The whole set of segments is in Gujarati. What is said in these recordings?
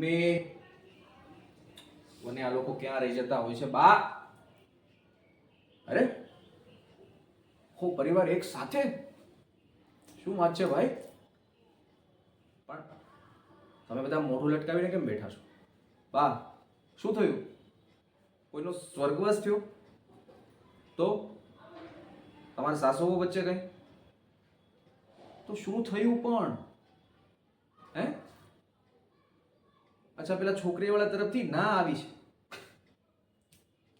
મમ્મી. મને આ લોકો ક્યાં રહી જતા હોય છે, બા? અરે? હો પરિવાર એક સાથે? શું વાત છે ભાઈ? પણ તમે બધા મોઢું લટકાવીને કેમ બેઠા છો? બા, શું થયું? કોઈનો સ્વર્ગવાસ થયો? તો? તમારા સાસુઓ વચ્ચે કઈ? તો શું થયું પણ હે અચ્છા, પેલા છોકરીવાળા તરફથી ના આવી છે.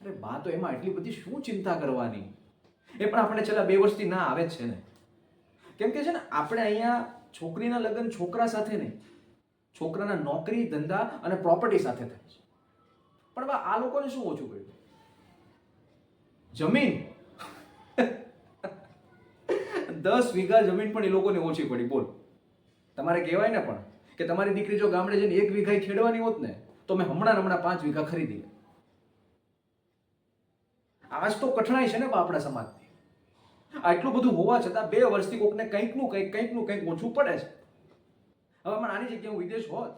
અરે, બા, તો એમાં એટલી બધી શું ચિંતા કરવાની? એ પણ આપણે છેલ્લા બે વર્ષથી ના આવે જ છે ને. કેમ કે છે ને, આપણે અહીંયા છોકરીના લગ્ન છોકરા સાથે નહીં. છોકરાના નોકરી, ધંધા અને પ્રોપર્ટી સાથે થાય છે. પણ બા, આ લોકોને શું ઓછું પડ્યું જમીન. દસ વીઘા જમીન પણ એ લોકોને ઓછી પડી. બોલ. તમારે કહેવાય ને પણ? કે તમારી દીકરી જો ગામડે જઈને એક વીઘા ખેડવાની હોત ને, તો મેં હમણાં હમણાં પાંચ વીઘા ખરીદી. આજ તો કઠણાઈ છે ને આપણા સમાજની. આટલું બધું હોવા છતાં બે વર્ષથી કોકને કંઈકનું કંઈક કંઈકનું કંઈક ઓછું પડે છે. હવે પણ આની જગ્યાએ હું વિદેશ હોત,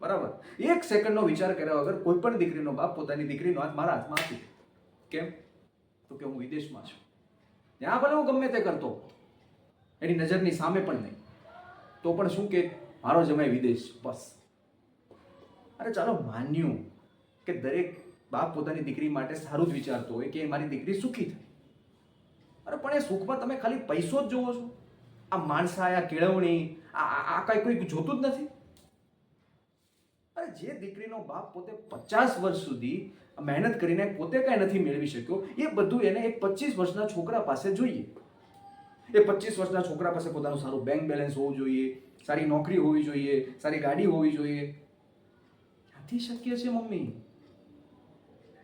બરાબર? એક સેકન્ડનો વિચાર કર્યા વગર કોઈ પણ દીકરીનો બાપ પોતાની દીકરીનો હાથ મારા હાથમાં આપી કેમ? તો કે હું વિદેશમાં છું. ત્યાં ભલે હું ગમે તે કરતો, એની નજરની સામે પણ નહીં. તો પણ શું કે મારો જમાય વિદેશ, બસ. અરે ચાલો, માન્યું કે દરેક બાપ પોતાની દીકરી માટે સારું જ વિચારતો હોય કે મારી દીકરી સુખી થાય. અરે પણ એ સુખમાં તમે ખાલી પૈસો જ જોવો છો. આ કેળવણી, આ આ- આ કાંઈ કોઈ જોતું જ નથી. અરે જે દીકરીનો બાપ પોતે પચાસ વર્ષ સુધી મહેનત કરીને પોતે કાંઈ નથી મેળવી શક્યો, એ બધું એને એક પચીસ વર્ષના છોકરા પાસે જોઈએ. એ પચીસ વર્ષના છોકરા પાસે પોતાનું સારું બેંક બેલેન્સ હોવું જોઈએ, સારી નોકરી હોવી જોઈએ, સારી ગાડી હોવી જોઈએ. ક્યાંથી શક્ય છે, મમ્મી?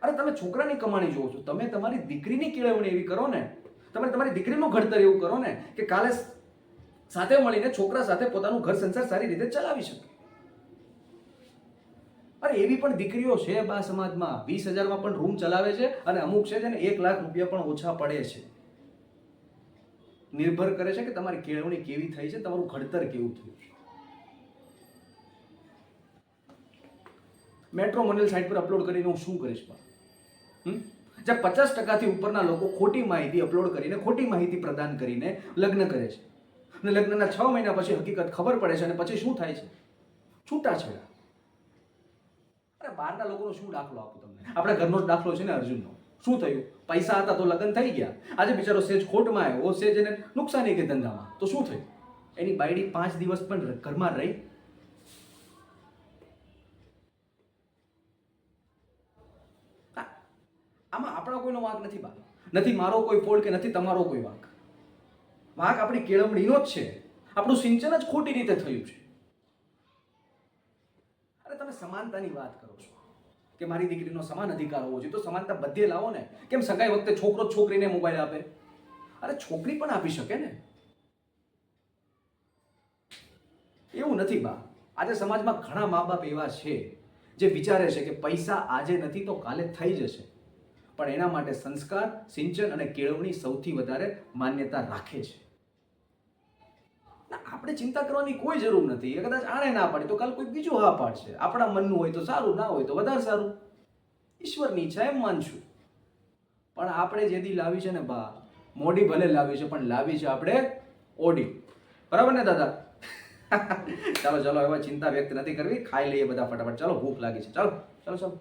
અરે, તમે છોકરાની કમાણી જોવો છો. તમે તમારી દીકરીની કેળવણી એવી કરો ને, તમે તમારી દીકરીનું ઘડતર એવું કરો ને, કે કાલે સાથે મળીને છોકરા સાથે પોતાનું ઘર સંસાર સારી રીતે ચલાવી શકે. અરે, એવી પણ દીકરીઓ છે બા સમાજમાં. વીસ હજારમાં પણ રૂમ ચલાવે છે અને અમુક છે જેને એક લાખ રૂપિયા પણ ઓછા પડે છે. નિર્ભર કરે છે કે તમારી કેળવણી કેવી થઈ છે, તમારું ઘડતર કેવું થયું છે. મેટ્રો મોડેલ સાઇટ પર અપલોડ કરીને હું શું કરીશ પણ? જ્યાં પચાસ ટકાથી ઉપરના લોકો ખોટી માહિતી અપલોડ કરીને, ખોટી માહિતી પ્રદાન કરીને લગ્ન કરે છે. અને લગ્નના છ મહિના પછી હકીકત ખબર પડે છે અને પછી શું થાય છે? છૂટાછેડા. અરે બહારના લોકોનો શું દાખલો આપું તમને? આપણા ઘરનો જ દાખલો છે ને અર્જુનનો. શું થયું? પૈસા હતા તો લગ્ન થઈ ગયા. આજે બિચારો સેજ ખોટમાં આવ્યો. સેજ એને નુકસાની કે ધંધામાં. તો શું થયું? એની બાયડી પાંચ દિવસ પણ ઘરમાં રહી. આમાં આપણા કોઈનો વાંક નથી બા. નથી મારો કોઈ ફોલ્ટ કે નથી તમારો કોઈ વાંક. વાંક આપણી કેળવણીનો જ છે. આપણું સિંચન જ ખોટી રીતે થયું છે. અરે તમે સમાનતાની વાત કરો છો. કે મારી દીકરીનો સમાન અધિકાર હોવો જોઈએ. તો સમાનતા બધે લાવો ને. કેમ સગાઈ વખતે છોકરો છોકરીને મોબાઈલ આપે? અરે છોકરી પણ આપી શકે ને. એવું નથી બા. આજે સમાજમાં ઘણા મા બાપ એવા છે જે વિચારે છે કે પૈસા આજે નથી તો કાલે થઈ જશે. પણ એના માટે સંસ્કાર, સિંચન અને કેળવણી સૌથી વધારે માન્યતા રાખે છે. ના, આપણે ચિંતા કરવાની કોઈ જરૂર નથી. એ કદાચ આણે ના પાડી તો કાલ કોઈ બીજું હા પાડશે. આપણા મનનું હોય તો સારું ના હોય તો વધારે સારું. ઈશ્વરની ઈચ્છા એમ માનશું. પણ આપણે જેથી લાવી છે ને બા મોડી ભલે લાવી છે પણ લાવી છે આપણે ઓડી. બરાબર ને દાદા? ચાલો ચાલો એવા ચિંતા વ્યક્ત નથી કરવી. ખાઈ લઈએ બધા ફટાફટ. ચાલો ભૂખ લાગી છે. ચાલો ચાલો ચાલો.